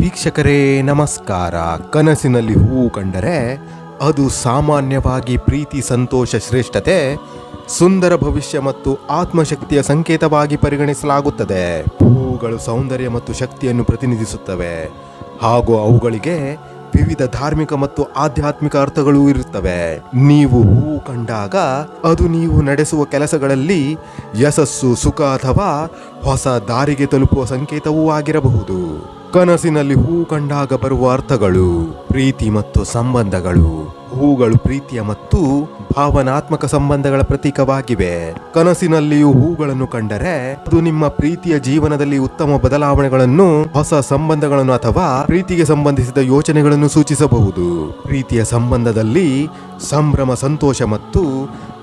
ವೀಕ್ಷಕರೇ, ನಮಸ್ಕಾರ. ಕನಸಿನಲ್ಲಿ ಹೂವು ಕಂಡರೆ ಅದು ಸಾಮಾನ್ಯವಾಗಿ ಪ್ರೀತಿ, ಸಂತೋಷ, ಶ್ರೇಷ್ಠತೆ, ಸುಂದರ ಭವಿಷ್ಯ ಮತ್ತು ಆತ್ಮಶಕ್ತಿಯ ಸಂಕೇತವಾಗಿ ಪರಿಗಣಿಸಲಾಗುತ್ತದೆ. ಹೂವುಗಳು ಸೌಂದರ್ಯ ಮತ್ತು ಶಕ್ತಿಯನ್ನು ಪ್ರತಿನಿಧಿಸುತ್ತವೆ. ಹಾಗೂ ಅವುಗಳಿಗೆ ವಿವಿಧ ಧಾರ್ಮಿಕ ಮತ್ತು ಆಧ್ಯಾತ್ಮಿಕ ಅರ್ಥಗಳು ಇರುತ್ತವೆ. ನೀವು ಹೂವು ಕಂಡಾಗ ಅದು ನೀವು ನಡೆಸುವ ಕೆಲಸಗಳಲ್ಲಿ ಯಶಸ್ಸು, ಸುಖ ಅಥವಾ ಹೊಸ ದಾರಿಗೆ ತಲುಪುವ ಸಂಕೇತವೂ ಆಗಿರಬಹುದು. ಕನಸಿನಲ್ಲಿ ಹೂ ಕಂಡಾಗ ಬರುವ ಅರ್ಥಗಳು, ಪ್ರೀತಿ ಮತ್ತು ಸಂಬಂಧಗಳು. ಹೂಗಳು ಪ್ರೀತಿಯ ಮತ್ತು ಭಾವನಾತ್ಮಕ ಸಂಬಂಧಗಳ ಪ್ರತೀಕವಾಗಿವೆ. ಕನಸಿನಲ್ಲಿಯೂ ಹೂಗಳನ್ನು ಕಂಡರೆ ಅದು ನಿಮ್ಮ ಪ್ರೀತಿಯ ಜೀವನದಲ್ಲಿ ಉತ್ತಮ ಬದಲಾವಣೆಗಳನ್ನು, ಹೊಸ ಸಂಬಂಧಗಳನ್ನು ಅಥವಾ ಪ್ರೀತಿಗೆ ಸಂಬಂಧಿಸಿದ ಯೋಚನೆಗಳನ್ನು ಸೂಚಿಸಬಹುದು. ಪ್ರೀತಿಯ ಸಂಬಂಧದಲ್ಲಿ ಸಂಭ್ರಮ, ಸಂತೋಷ ಮತ್ತು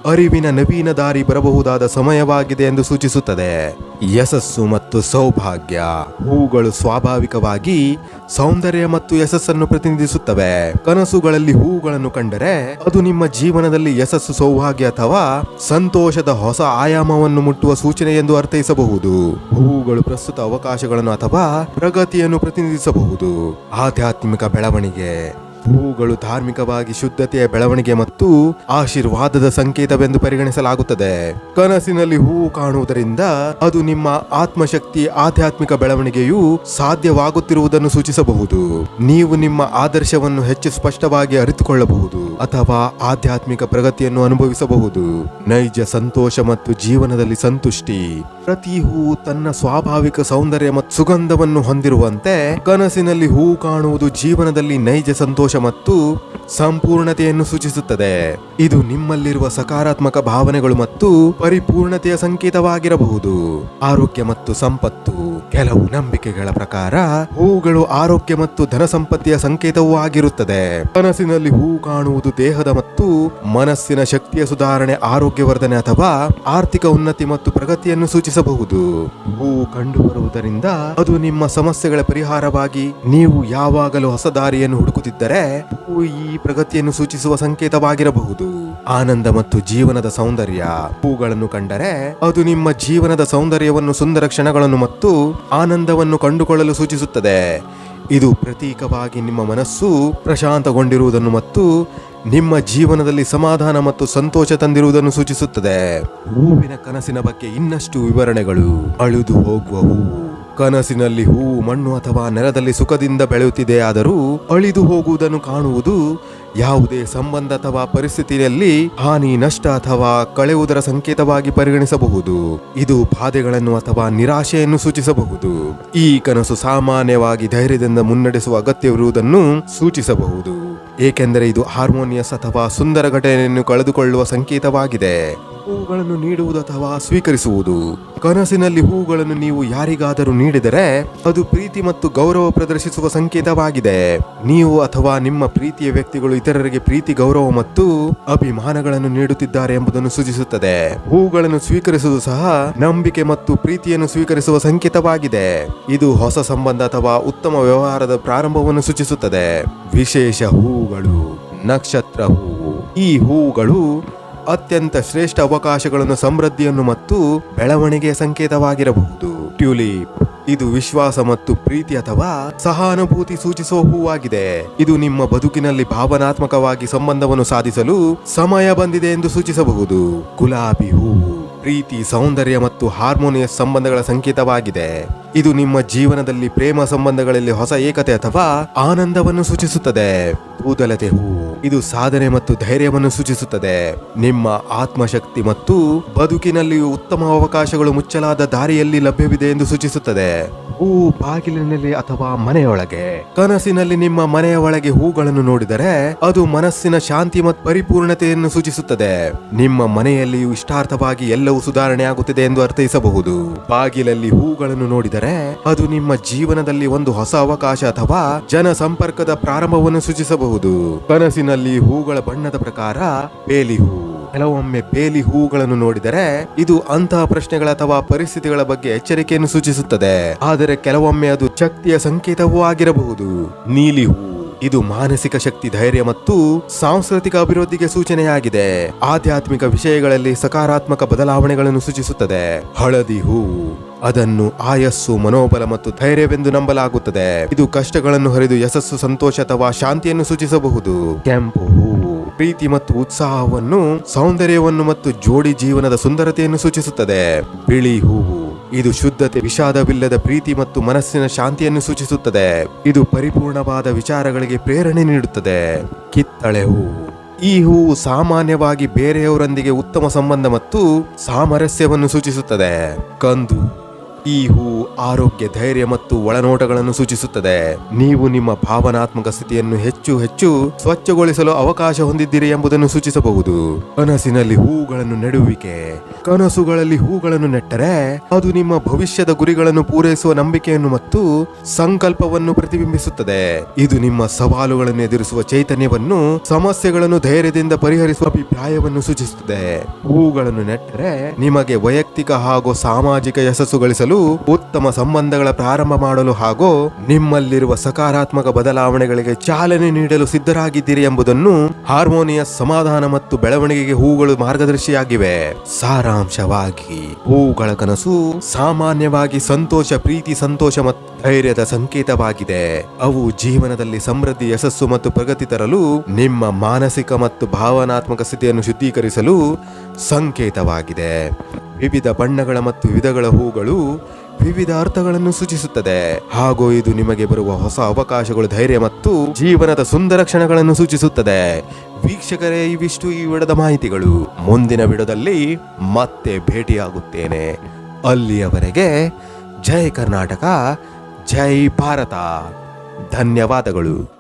ಅರಿವಿನ ನವೀನ ದಾರಿ ಬರಬಹುದಾದ ಸಮಯವಾಗಿದೆ ಎಂದು ಸೂಚಿಸುತ್ತದೆ. ಯಶಸ್ಸು ಮತ್ತು ಸೌಭಾಗ್ಯ ಹೂಗಳು ಸ್ವಾಭಾವಿಕವಾಗಿ ಸೌಂದರ್ಯ ಮತ್ತು ಯಶಸ್ಸನ್ನು ಪ್ರತಿನಿಧಿಸುತ್ತವೆ. ಕನಸುಗಳಲ್ಲಿ ಹೂಗಳನ್ನು ಕಂಡರೆ ಅದು ನಿಮ್ಮ ಜೀವನದಲ್ಲಿ ಯಶಸ್ಸು, ಸೌಭಾಗ್ಯ ಅಥವಾ ಸಂತೋಷದ ಹೊಸ ಆಯಾಮವನ್ನು ಮುಟ್ಟುವ ಸೂಚನೆ ಎಂದು ಅರ್ಥೈಸಬಹುದು. ಹೂಗಳು ಪ್ರಸ್ತುತ ಅವಕಾಶಗಳನ್ನು ಅಥವಾ ಪ್ರಗತಿಯನ್ನು ಪ್ರತಿನಿಧಿಸಬಹುದು. ಆಧ್ಯಾತ್ಮಿಕ ಬೆಳವಣಿಗೆ ಹೂಗಳು ಧಾರ್ಮಿಕವಾಗಿ ಶುದ್ಧತೆಯ ಬೆಳವಣಿಗೆ ಮತ್ತು ಆಶೀರ್ವಾದದ ಸಂಕೇತವೆಂದು ಪರಿಗಣಿಸಲಾಗುತ್ತದೆ. ಕನಸಿನಲ್ಲಿ ಹೂವು ಕಾಣುವುದರಿಂದ ಅದು ನಿಮ್ಮ ಆತ್ಮಶಕ್ತಿ ಆಧ್ಯಾತ್ಮಿಕ ಬೆಳವಣಿಗೆಯು ಸಾಧ್ಯವಾಗುತ್ತಿರುವುದನ್ನು ಸೂಚಿಸಬಹುದು. ನೀವು ನಿಮ್ಮ ಆದರ್ಶವನ್ನು ಹೆಚ್ಚು ಸ್ಪಷ್ಟವಾಗಿ ಅರಿತುಕೊಳ್ಳಬಹುದು ಅಥವಾ ಆಧ್ಯಾತ್ಮಿಕ ಪ್ರಗತಿಯನ್ನು ಅನುಭವಿಸಬಹುದು. ನೈಜ ಸಂತೋಷ ಮತ್ತು ಜೀವನದಲ್ಲಿ ಸಂತುಷ್ಟಿ. ಪ್ರತಿ ಹೂವು ತನ್ನ ಸ್ವಾಭಾವಿಕ ಸೌಂದರ್ಯ ಮತ್ತು ಸುಗಂಧವನ್ನು ಹೊಂದಿರುವಂತೆ ಕನಸಿನಲ್ಲಿ ಹೂವು ಕಾಣುವುದು ಜೀವನದಲ್ಲಿ ನೈಜ ಸಂತೋಷ ಮತ್ತು ಸಂಪೂರ್ಣತೆಯನ್ನು ಸೂಚಿಸುತ್ತದೆ. ಇದು ನಿಮ್ಮಲ್ಲಿರುವ ಸಕಾರಾತ್ಮಕ ಭಾವನೆಗಳು ಮತ್ತು ಪರಿಪೂರ್ಣತೆಯ ಸಂಕೇತವಾಗಿರಬಹುದು. ಆರೋಗ್ಯ ಮತ್ತು ಸಂಪತ್ತು. ಕೆಲವು ನಂಬಿಕೆಗಳ ಪ್ರಕಾರ ಹೂಗಳು ಆರೋಗ್ಯ ಮತ್ತು ಧನ ಸಂಪತ್ತಿಯ ಸಂಕೇತವೂ ಆಗಿರುತ್ತದೆ. ಕನಸಿನಲ್ಲಿ ಹೂ ಕಾಣುವುದು ದೇಹದ ಮತ್ತು ಮನಸ್ಸಿನ ಶಕ್ತಿಯ ಸುಧಾರಣೆ, ಆರೋಗ್ಯವರ್ಧನೆ ಅಥವಾ ಆರ್ಥಿಕ ಉನ್ನತಿ ಮತ್ತು ಪ್ರಗತಿಯನ್ನು ಸೂಚಿಸಬಹುದು. ಹೂ ಕಂಡುಬರುವುದರಿಂದ ಅದು ನಿಮ್ಮ ಸಮಸ್ಯೆಗಳ ಪರಿಹಾರವಾಗಿ ನೀವು ಯಾವಾಗಲೂ ಹೊಸ ದಾರಿಯನ್ನು ಹುಡುಕುತ್ತಿದ್ದರೆ, ಹೂ ಈ ಪ್ರಗತಿಯನ್ನು ಸೂಚಿಸುವ ಸಂಕೇತವಾಗಿರಬಹುದು. ಆನಂದ ಮತ್ತು ಜೀವನದ ಸೌಂದರ್ಯ. ಹೂಗಳನ್ನು ಕಂಡರೆ ಅದು ನಿಮ್ಮ ಜೀವನದ ಸೌಂದರ್ಯವನ್ನು, ಸುಂದರ ಕ್ಷಣಗಳನ್ನು ಮತ್ತು ಆನಂದವನ್ನು ಕಂಡುಕೊಳ್ಳಲು ಸೂಚಿಸುತ್ತದೆ. ಇದು ಪ್ರತೀಕವಾಗಿ ನಿಮ್ಮ ಮನಸ್ಸು ಪ್ರಶಾಂತಗೊಂಡಿರುವುದನ್ನು ಮತ್ತು ನಿಮ್ಮ ಜೀವನದಲ್ಲಿ ಸಮಾಧಾನ ಮತ್ತು ಸಂತೋಷ ತಂದಿರುವುದನ್ನು ಸೂಚಿಸುತ್ತದೆ. ಹೂವಿನ ಕನಸಿನ ಬಗ್ಗೆ ಇನ್ನಷ್ಟು ವಿವರಣೆಗಳು ಅಳಿದು ಹೋಗುವ ಹೂವು ಕನಸಿನಲ್ಲಿ ಹೂ, ಮಣ್ಣು ಅಥವಾ ನೆಲದಲ್ಲಿ ಸುಖದಿಂದ ಬೆಳೆಯುತ್ತಿದೆ ಆದರೂ ಅಳಿದು ಹೋಗುವುದನ್ನು ಕಾಣುವುದು ಯಾವುದೇ ಸಂಬಂಧ ಅಥವಾ ಪರಿಸ್ಥಿತಿಯಲ್ಲಿ ಹಾನಿ, ನಷ್ಟ ಅಥವಾ ಕಳೆಯುವುದರ ಸಂಕೇತವಾಗಿ ಪರಿಗಣಿಸಬಹುದು. ಇದು ಬಾಧೆಗಳನ್ನು ಅಥವಾ ನಿರಾಶೆಯನ್ನು ಸೂಚಿಸಬಹುದು. ಈ ಕನಸು ಸಾಮಾನ್ಯವಾಗಿ ಧೈರ್ಯದಿಂದ ಮುನ್ನಡೆಸುವ ಅಗತ್ಯವಿರುವುದನ್ನು ಸೂಚಿಸಬಹುದು. ಏಕೆಂದರೆ ಇದು ಹಾರ್ಮೋನಿಯಸ್ ಅಥವಾ ಸುಂದರ ಘಟನೆಯನ್ನು ಕಳೆದುಕೊಳ್ಳುವ ಸಂಕೇತವಾಗಿದೆ. ಹೂಗಳನ್ನು ನೀಡುವುದು ಅಥವಾ ಸ್ವೀಕರಿಸುವುದು? ಕನಸಿನಲ್ಲಿ ಹೂಗಳನ್ನು ನೀವು ಯಾರಿಗಾದರೂ ನೀಡಿದರೆ ಅದು ಪ್ರೀತಿ ಮತ್ತು ಗೌರವ ಪ್ರದರ್ಶಿಸುವ ಸಂಕೇತವಾಗಿದೆ. ನೀವು ಅಥವಾ ನಿಮ್ಮ ಪ್ರೀತಿಯ ವ್ಯಕ್ತಿಗಳು ಇತರರಿಗೆ ಪ್ರೀತಿ, ಗೌರವ ಮತ್ತು ಅಭಿಮಾನಗಳನ್ನು ನೀಡುತ್ತಿದ್ದಾರೆ ಎಂಬುದನ್ನು ಸೂಚಿಸುತ್ತದೆ. ಹೂಗಳನ್ನು ಸ್ವೀಕರಿಸುವುದು ಸಹ ನಂಬಿಕೆ ಮತ್ತು ಪ್ರೀತಿಯನ್ನು ಸ್ವೀಕರಿಸುವ ಸಂಕೇತವಾಗಿದೆ. ಇದು ಹೊಸ ಸಂಬಂಧ ಅಥವಾ ಉತ್ತಮ ವ್ಯವಹಾರದ ಪ್ರಾರಂಭವನ್ನು ಸೂಚಿಸುತ್ತದೆ. ವಿಶೇಷ ಹೂಗಳು, ನಕ್ಷತ್ರ ಹೂವು. ಈ ಹೂವುಗಳು ಅತ್ಯಂತ ಶ್ರೇಷ್ಠ ಅವಕಾಶಗಳನ್ನು, ಸಮೃದ್ಧಿಯನ್ನು ಮತ್ತು ಬೆಳವಣಿಗೆಯ ಸಂಕೇತವಾಗಿರಬಹುದು. ಟ್ಯೂಲಿಪ್, ಇದು ವಿಶ್ವಾಸ ಮತ್ತು ಪ್ರೀತಿ ಅಥವಾ ಸಹಾನುಭೂತಿ ಸೂಚಿಸುವ ಹೂವಾಗಿದೆ. ಇದು ನಿಮ್ಮ ಬದುಕಿನಲ್ಲಿ ಭಾವನಾತ್ಮಕವಾಗಿ ಸಂಬಂಧವನ್ನು ಸಾಧಿಸಲು ಸಮಯ ಬಂದಿದೆ ಎಂದು ಸೂಚಿಸಬಹುದು. ಗುಲಾಬಿ ಹೂವು ಪ್ರೀತಿ, ಸೌಂದರ್ಯ ಮತ್ತು ಹಾರ್ಮೋನಿಯಸ್ ಸಂಬಂಧಗಳ ಸಂಕೇತವಾಗಿದೆ. ಇದು ನಿಮ್ಮ ಜೀವನದಲ್ಲಿ ಪ್ರೇಮ ಸಂಬಂಧಗಳಲ್ಲಿ ಹೊಸ ಏಕತೆ ಅಥವಾ ಆನಂದವನ್ನು ಸೂಚಿಸುತ್ತದೆ. ಕೂದಲತೆ ಹೂವು ಇದು ಸಾಧನೆ ಮತ್ತು ಧೈರ್ಯವನ್ನು ಸೂಚಿಸುತ್ತದೆ. ನಿಮ್ಮ ಆತ್ಮಶಕ್ತಿ ಮತ್ತು ಬದುಕಿನಲ್ಲಿ ಉತ್ತಮ ಅವಕಾಶಗಳು ಮುಚ್ಚಲಾದ ದಾರಿಯಲ್ಲಿ ಲಭ್ಯವಿದೆ ಎಂದು ಸೂಚಿಸುತ್ತದೆ. ಹೂ ಬಾಗಿಲಿನಲ್ಲಿ ಅಥವಾ ಮನೆಯೊಳಗೆ. ಕನಸಿನಲ್ಲಿ ನಿಮ್ಮ ಮನೆಯ ಒಳಗೆ ಹೂಗಳನ್ನು ನೋಡಿದರೆ ಅದು ಮನಸ್ಸಿನ ಶಾಂತಿ ಮತ್ತು ಪರಿಪೂರ್ಣತೆಯನ್ನು ಸೂಚಿಸುತ್ತದೆ. ನಿಮ್ಮ ಮನೆಯಲ್ಲಿಯೂ ಇಷ್ಟಾರ್ಥವಾಗಿ ಎಲ್ಲವೂ ಸುಧಾರಣೆ ಆಗುತ್ತಿದೆ ಎಂದು ಅರ್ಥೈಸಬಹುದು. ಬಾಗಿಲಲ್ಲಿ ಹೂಗಳನ್ನು ನೋಡಿದರೆ ಅದು ನಿಮ್ಮ ಜೀವನದಲ್ಲಿ ಒಂದು ಹೊಸ ಅವಕಾಶ ಅಥವಾ ಜನ ಸಂಪರ್ಕದ ಪ್ರಾರಂಭವನ್ನು ಸೂಚಿಸಬಹುದು. ಕನಸಿನಲ್ಲಿ ಹೂಗಳ ಬಣ್ಣದ ಪ್ರಕಾರ ಬೇಲಿ ಹೂ ಕೆಲವೊಮ್ಮೆ ಬೇಲಿ ಹೂಗಳನ್ನು ನೋಡಿದರೆ ಇದು ಅಂತಹ ಪ್ರಶ್ನೆಗಳ ಅಥವಾ ಪರಿಸ್ಥಿತಿಗಳ ಬಗ್ಗೆ ಎಚ್ಚರಿಕೆಯನ್ನು ಸೂಚಿಸುತ್ತದೆ. ಆದರೆ ಕೆಲವೊಮ್ಮೆ ಅದು ಶಕ್ತಿಯ ಸಂಕೇತವೂ ಆಗಿರಬಹುದು. ನೀಲಿ ಹೂ ಇದು ಮಾನಸಿಕ ಶಕ್ತಿ ಧೈರ್ಯ ಮತ್ತು ಸಾಂಸ್ಕೃತಿಕ ಅಭಿವೃದ್ಧಿಗೆ ಸೂಚನೆಯಾಗಿದೆ. ಆಧ್ಯಾತ್ಮಿಕ ವಿಷಯಗಳಲ್ಲಿ ಸಕಾರಾತ್ಮಕ ಬದಲಾವಣೆಗಳನ್ನು ಸೂಚಿಸುತ್ತದೆ. ಹಳದಿ ಹೂವು ಅದನ್ನು ಆಯಸ್ಸು, ಮನೋಬಲ ಮತ್ತು ಧೈರ್ಯವೆಂದು ನಂಬಲಾಗುತ್ತದೆ. ಇದು ಕಷ್ಟಗಳನ್ನು ಹರಿದು ಯಶಸ್ಸು, ಸಂತೋಷ ಅಥವಾ ಶಾಂತಿಯನ್ನು ಸೂಚಿಸಬಹುದು. ಕೆಂಪು ಹೂವು, ಪ್ರೀತಿ ಮತ್ತು ಉತ್ಸಾಹವನ್ನು, ಸೌಂದರ್ಯವನ್ನು ಮತ್ತು ಜೋಡಿ ಜೀವನದ ಸುಂದರತೆಯನ್ನು ಸೂಚಿಸುತ್ತದೆ. ಬಿಳಿ ಹೂವು, ಇದು ಶುದ್ಧತೆ, ವಿಷಾದವಿಲ್ಲದ ಪ್ರೀತಿ ಮತ್ತು ಮನಸ್ಸಿನ ಶಾಂತಿಯನ್ನು ಸೂಚಿಸುತ್ತದೆ. ಇದು ಪರಿಪೂರ್ಣವಾದ ವಿಚಾರಗಳಿಗೆ ಪ್ರೇರಣೆ ನೀಡುತ್ತದೆ. ಕಿತ್ತಳೆ ಹೂವು, ಈ ಹೂವು ಸಾಮಾನ್ಯವಾಗಿ ಬೇರೆಯವರೊಂದಿಗೆ ಉತ್ತಮ ಸಂಬಂಧ ಮತ್ತು ಸಾಮರಸ್ಯವನ್ನು ಸೂಚಿಸುತ್ತದೆ. ಕಂದು ಈ ಹೂ ಆರೋಗ್ಯ, ಧೈರ್ಯ ಮತ್ತು ಒಳನೋಟಗಳನ್ನು ಸೂಚಿಸುತ್ತದೆ. ನೀವು ನಿಮ್ಮ ಭಾವನಾತ್ಮಕ ಸ್ಥಿತಿಯನ್ನು ಹೆಚ್ಚು ಹೆಚ್ಚು ಸ್ವಚ್ಛಗೊಳಿಸಲು ಅವಕಾಶ ಹೊಂದಿದ್ದೀರಿ ಎಂಬುದನ್ನು ಸೂಚಿಸಬಹುದು. ಕನಸಿನಲ್ಲಿ ಹೂಗಳನ್ನು ನೆಡುವಿಕೆ, ಕನಸುಗಳಲ್ಲಿ ಹೂಗಳನ್ನು ನೆಟ್ಟರೆ ಅದು ನಿಮ್ಮ ಭವಿಷ್ಯದ ಗುರಿಗಳನ್ನು ಪೂರೈಸುವ ನಂಬಿಕೆಯನ್ನು ಮತ್ತು ಸಂಕಲ್ಪವನ್ನು ಪ್ರತಿಬಿಂಬಿಸುತ್ತದೆ. ಇದು ನಿಮ್ಮ ಸವಾಲುಗಳನ್ನು ಎದುರಿಸುವ ಚೈತನ್ಯವನ್ನು, ಸಮಸ್ಯೆಗಳನ್ನು ಧೈರ್ಯದಿಂದ ಪರಿಹರಿಸುವ ಅಭಿಪ್ರಾಯವನ್ನು ಸೂಚಿಸುತ್ತದೆ. ಹೂಗಳನ್ನು ನೆಟ್ಟರೆ ನಿಮಗೆ ವೈಯಕ್ತಿಕ ಹಾಗೂ ಸಾಮಾಜಿಕ ಯಶಸ್ಸು ಗಳಿಸಲು ಉತ್ತಮ ಸಂಬಂಧಗಳ ಪ್ರಾರಂಭ ಮಾಡಲು ಹಾಗೂ ನಿಮ್ಮಲ್ಲಿರುವ ಸಕಾರಾತ್ಮಕ ಬದಲಾವಣೆಗಳಿಗೆ ಚಾಲನೆ ನೀಡಲು ಸಿದ್ಧರಾಗಿದ್ದೀರಿ ಎಂಬುದನ್ನು ಹಾರ್ಮೋನಿಯಸ್ ಸಮಾಧಾನ ಮತ್ತು ಬೆಳವಣಿಗೆಗೆ ಹೂಗಳು ಮಾರ್ಗದರ್ಶಿಯಾಗಿವೆ. ಸಾರಾಂಶವಾಗಿ, ಹೂಗಳ ಕನಸು ಸಾಮಾನ್ಯವಾಗಿ ಸಂತೋಷ, ಪ್ರೀತಿ, ಸಂತೋಷ ಮತ್ತು ಧೈರ್ಯದ ಸಂಕೇತವಾಗಿದೆ. ಅವು ಜೀವನದಲ್ಲಿ ಸಮೃದ್ಧಿ, ಯಶಸ್ಸು ಮತ್ತು ಪ್ರಗತಿ ತರಲು ನಿಮ್ಮ ಮಾನಸಿಕ ಮತ್ತು ಭಾವನಾತ್ಮಕ ಸ್ಥಿತಿಯನ್ನು ಶುದ್ಧೀಕರಿಸಲು ಸಂಕೇತವಾಗಿದೆ. ವಿವಿಧ ಬಣ್ಣಗಳ ಮತ್ತು ವಿಧಗಳ ಹೂಗಳು ವಿವಿಧ ಅರ್ಥಗಳನ್ನು ಸೂಚಿಸುತ್ತದೆ. ಹಾಗೂ ಇದು ನಿಮಗೆ ಬರುವ ಹೊಸ ಅವಕಾಶಗಳು ಧೈರ್ಯ ಮತ್ತು ಜೀವನದ ಸುಂದರ ಕ್ಷಣಗಳನ್ನು ಸೂಚಿಸುತ್ತದೆ. ವೀಕ್ಷಕರೇ, ಇವಿಷ್ಟು ಈ ವಿಡದ ಮಾಹಿತಿಗಳು. ಮುಂದಿನ ವಿಡದಲ್ಲಿ ಮತ್ತೆ ಭೇಟಿಯಾಗುತ್ತೇನೆ. ಅಲ್ಲಿಯವರೆಗೆ ಜೈ ಕರ್ನಾಟಕ, ಜೈ ಭಾರತ. ಧನ್ಯವಾದಗಳು.